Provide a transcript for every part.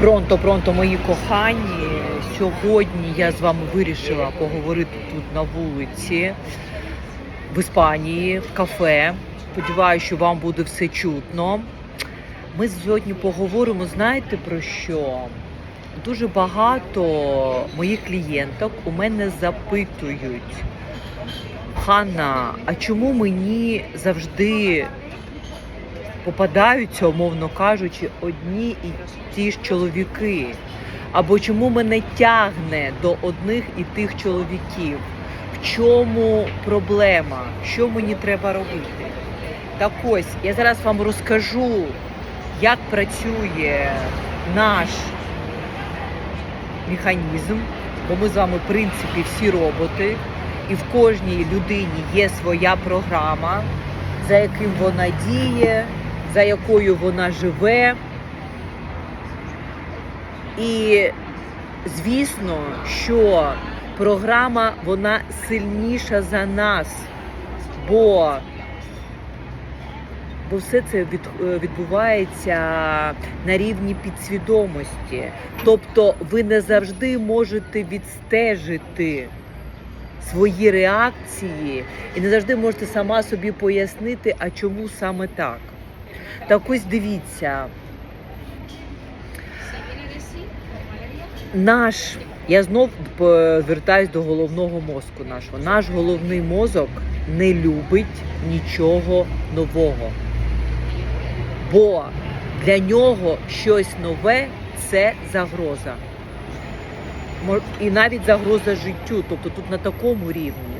Пронто, пронто, мої кохані. Сьогодні я з вами вирішила поговорити тут на вулиці в Іспанії, в кафе. Сподіваюся, що вам буде все чутно. Ми сьогодні поговоримо, знаєте про що? Дуже багато моїх клієнток у мене запитують. Ханна, а чому мені завжди попадаються, умовно кажучи, одні і ті ж чоловіки? Або чому мене тягне до одних і тих чоловіків? В чому проблема? Що мені треба робити? Так ось, я зараз вам розкажу, як працює наш механізм, бо ми з вами, в принципі, всі роботи, і в кожній людині є своя програма, за яким вона діє, за якою вона живе. І звісно, що програма вона сильніша за нас, бо Бо все це від, відбувається на рівні підсвідомості. Тобто ви не завжди можете відстежити свої реакції і не завжди можете сама собі пояснити, а чому саме так. Так ось дивіться, наш, я знов п- звертаюсь до головного мозку нашого. Наш головний мозок не любить нічого нового. Бо для нього щось нове це загроза. І навіть загроза життю, тобто тут на такому рівні.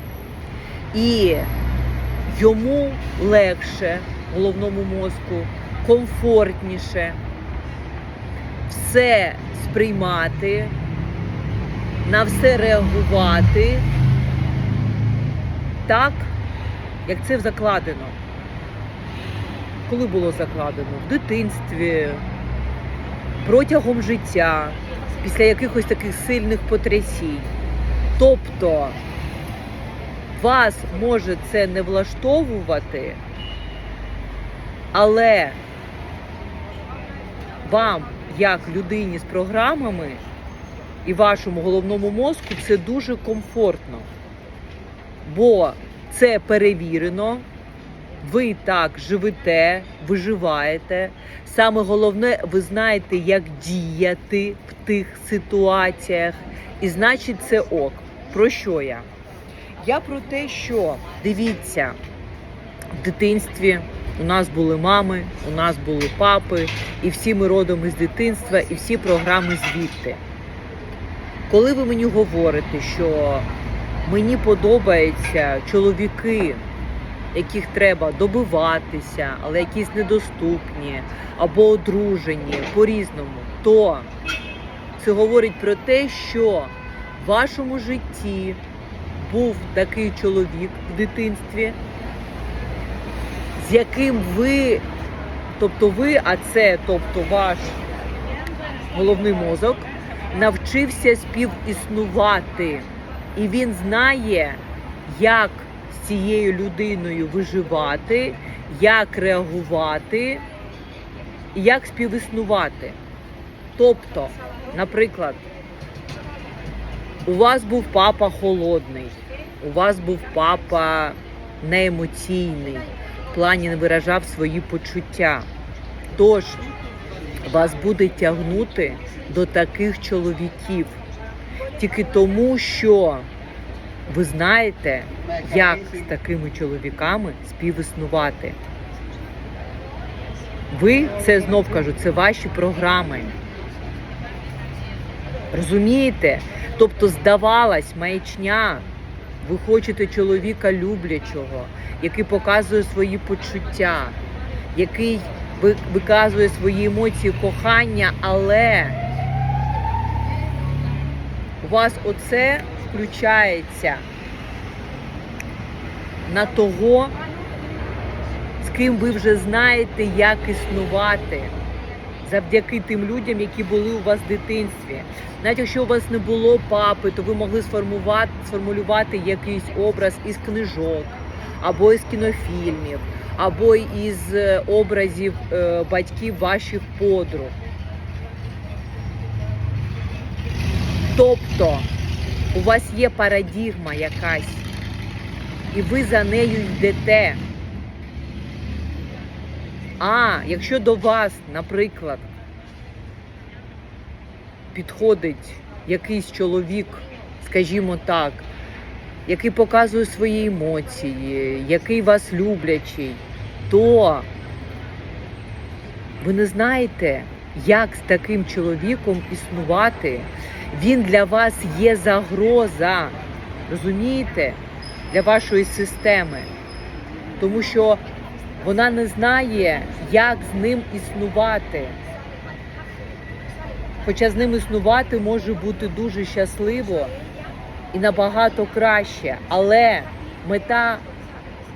І йому легше, головному мозку, комфортніше все сприймати, на все реагувати так, як це закладено. Коли було закладено? В дитинстві, протягом життя, після якихось таких сильних потрясінь. Тобто вас може це не влаштовувати, але вам, як людині з програмами і вашому головному мозку, це дуже комфортно. Бо це перевірено, ви так живете, виживаєте. Саме головне, ви знаєте, як діяти в тих ситуаціях. І значить, це ок. Про що я? Я про те, що дивіться, в дитинстві у нас були мами, у нас були папи, і всі ми родом із дитинства, і всі програми звідти. Коли ви мені говорите, що мені подобаються чоловіки, яких треба добиватися, але якісь недоступні або одружені по-різному, то це говорить про те, що в вашому житті був такий чоловік в дитинстві, з яким ви, тобто ви, а це, тобто ваш головний мозок, навчився співіснувати. І він знає, як з цією людиною виживати, як реагувати і як співіснувати. Тобто, наприклад, у вас був папа холодний, у вас був папа неемоційний, плані не виражав свої почуття. Тож вас буде тягнути до таких чоловіків тільки тому, що ви знаєте, як з такими чоловіками співіснувати. Ви це знов кажу, це ваші програми. Розумієте? Тобто, здавалась маячня, ви хочете чоловіка люблячого, який показує свої почуття, який ви- виказує свої емоції кохання, але у вас оце включається на того, з ким ви вже знаєте, як існувати. Завдяки тим людям, які були у вас в дитинстві. Навіть якщо у вас не було папи, то ви могли сформувати, сформулювати якийсь образ із книжок, або із кінофільмів, або із е, образів е, батьків ваших подруг. Тобто у вас є парадігма якась, і ви за нею йдете. А якщо до вас, наприклад, підходить якийсь чоловік, скажімо так, який показує свої емоції, який вас люблячий, то ви не знаєте, як з таким чоловіком існувати. Він для вас є загроза, розумієте, для вашої системи. Тому що вона не знає, як з ним існувати. Хоча з ним існувати може бути дуже щасливо і набагато краще. Але мета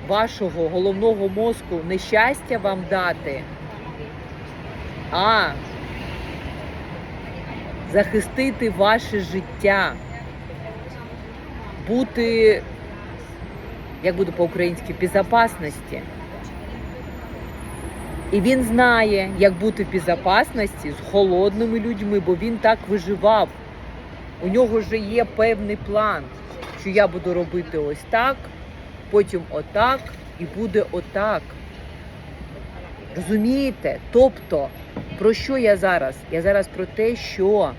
вашого головного мозку не щастя вам дати, а захистити ваше життя, бути, як буде по-українськи, в безопасності. І він знає, як бути в безопасності з холодними людьми, бо він так виживав. У нього вже є певний план, що я буду робити ось так, потім отак і буде отак. Розумієте? Тобто, про що я зараз? Я зараз про те, що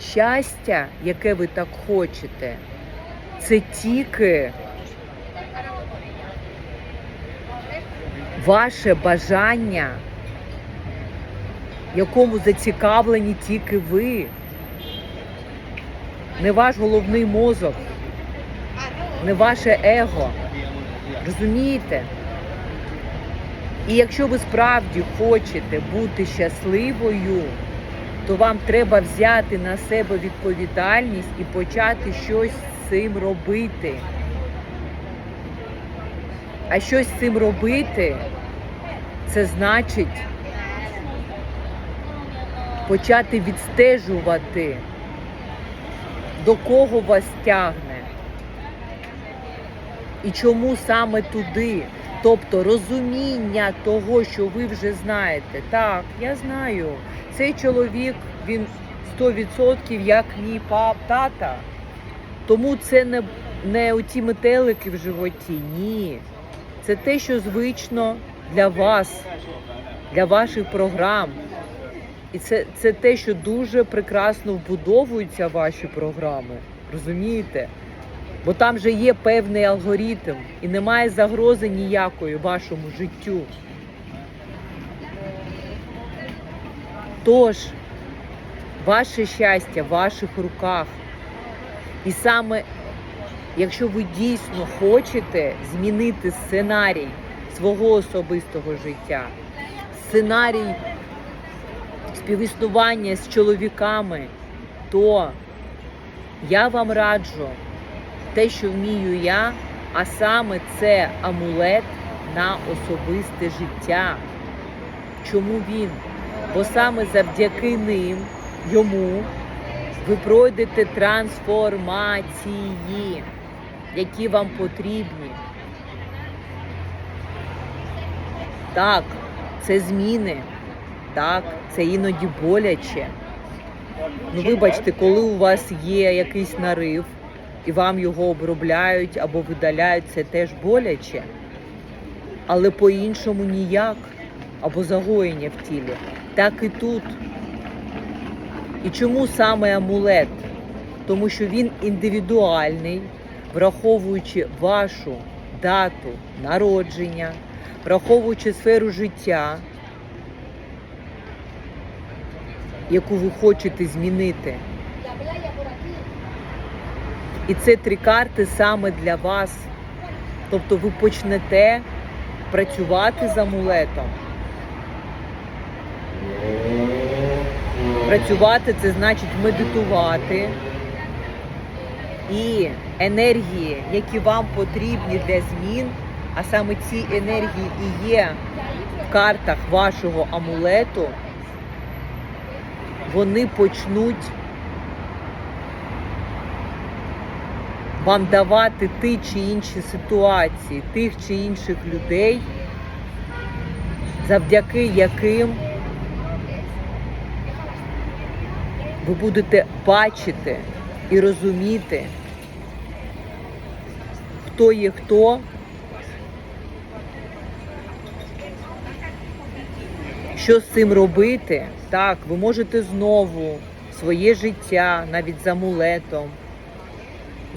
щастя, яке ви так хочете, це тільки ваше бажання, якому зацікавлені тільки ви, не ваш головний мозок, не ваше его. Розумієте? І якщо ви справді хочете бути щасливою, то вам треба взяти на себе відповідальність і почати щось з цим робити. А щось з цим робити, це значить почати відстежувати, до кого вас тягне і чому саме туди. Тобто розуміння того, що ви вже знаєте. Так, я знаю, цей чоловік, він 100% як мій пап, тата. Тому це не, не оті метелики в животі, ні. Це те, що звично для вас, для ваших програм. І це, це те, що дуже прекрасно вбудовуються ваші програми. Розумієте? Бо там же є певний алгоритм і немає загрози ніякої вашому життю. Тож, ваше щастя в ваших руках. І саме якщо ви дійсно хочете змінити сценарій свого особистого життя, сценарій співіснування з чоловіками, то я вам раджу те, що вмію я, а саме це амулет на особисте життя. Чому він? Бо саме завдяки ним, йому, ви пройдете трансформації, які вам потрібні. Так, це зміни. Так, це іноді боляче. Ну, вибачте, коли у вас є якийсь нарив, і вам його обробляють або видаляють, це теж боляче. Але по-іншому ніяк, або загоєння в тілі. Так і тут. І чому саме амулет? Тому що він індивідуальний, враховуючи вашу дату народження, враховуючи сферу життя, яку ви хочете змінити. І це три карти саме для вас. Тобто ви почнете працювати з амулетом. Працювати це значить медитувати. І енергії, які вам потрібні для змін, а саме ці енергії і є в картах вашого амулету, вони почнуть вам давати ті чи інші ситуації, тих чи інших людей, завдяки яким ви будете бачити і розуміти, хто є хто, що з цим робити. Так, ви можете знову своє життя, навіть з амулетом,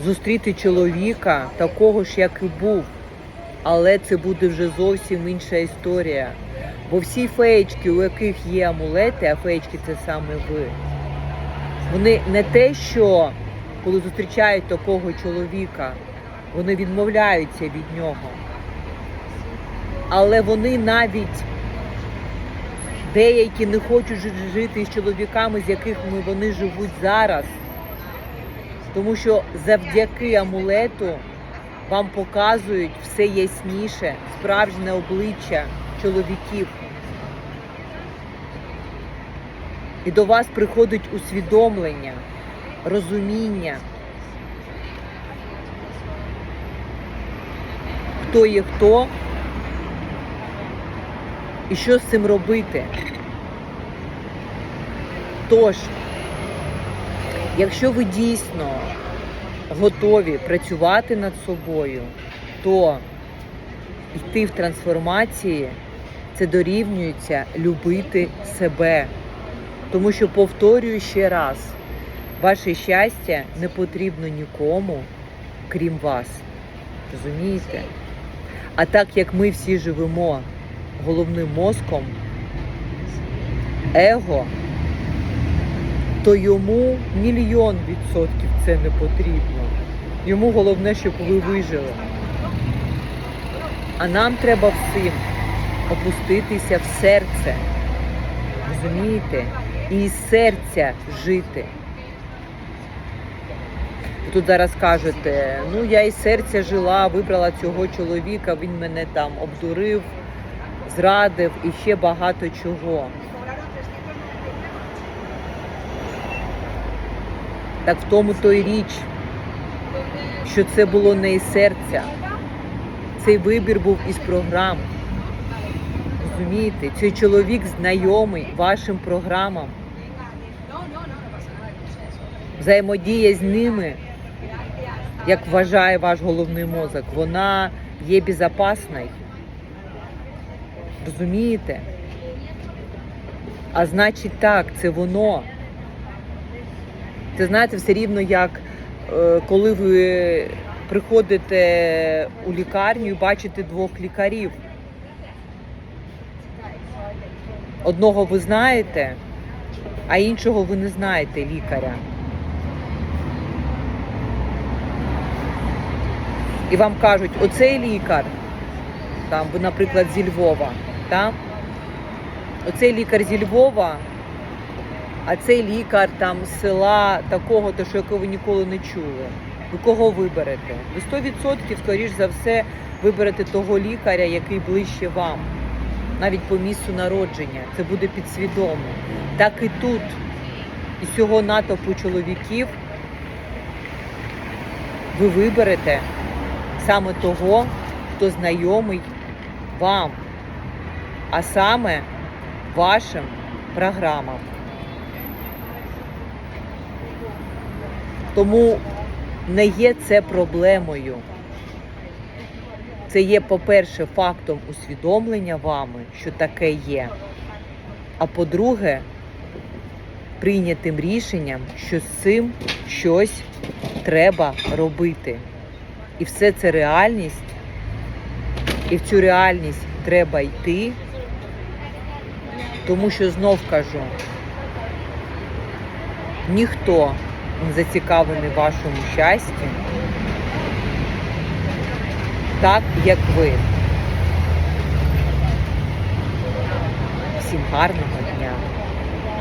зустріти чоловіка такого ж, як і був. Але це буде вже зовсім інша історія. Бо всі феєчки, у яких є амулети, а феєчки це саме ви. Вони не те, що коли зустрічають такого чоловіка, вони відмовляються від нього. Але вони навіть деякі не хочуть жити з чоловіками, з якими вони живуть зараз. Тому що завдяки амулету вам показують все ясніше, справжнє обличчя чоловіків. І до вас приходить усвідомлення, розуміння, хто є хто і що з цим робити. Тож, якщо ви дійсно готові працювати над собою, то йти в трансформації це дорівнюється любити себе. Тому що, повторюю ще раз, ваше щастя не потрібно нікому, крім вас. Розумієте? А так як ми всі живемо головним мозком, его, то йому мільйон відсотків це не потрібно. Йому головне, щоб ви вижили. А нам треба всім опуститися в серце. Розумієте? І із серця жити. Тут зараз кажете, ну я із серця жила, вибрала цього чоловіка, він мене там обдурив, зрадив і ще багато чого. Так в тому то й річ, що це було не із серця. Цей вибір був із програм. Розумієте, цей чоловік знайомий вашим програмам. Взаємодія з ними, як вважає ваш головний мозок, вона є безпечною. Розумієте? А значить так, це воно. Це знаєте, все рівно як е, коли ви приходите у лікарню і бачите двох лікарів. Одного ви знаєте, а іншого ви не знаєте лікаря. І вам кажуть, оцей лікар, там, ви, наприклад, зі Львова, так? оцей лікар зі Львова, а цей лікар там села такого, то що якого ви ніколи не чули. Ви кого виберете? Ви 100% скоріш за все виберете того лікаря, який ближче вам, навіть по місцю народження. Це буде підсвідомо. Так і тут, із цього натовпу чоловіків, ви виберете саме того, хто знайомий вам, а саме вашим програмам. Тому не є це проблемою. Це є, по-перше, фактом усвідомлення вами, що таке є. А по-друге, прийнятим рішенням, що з цим щось треба робити. І все це реальність, і в цю реальність треба йти, тому що знов кажу, ніхто не зацікавлений вашому щасті, так як ви. Всім гарного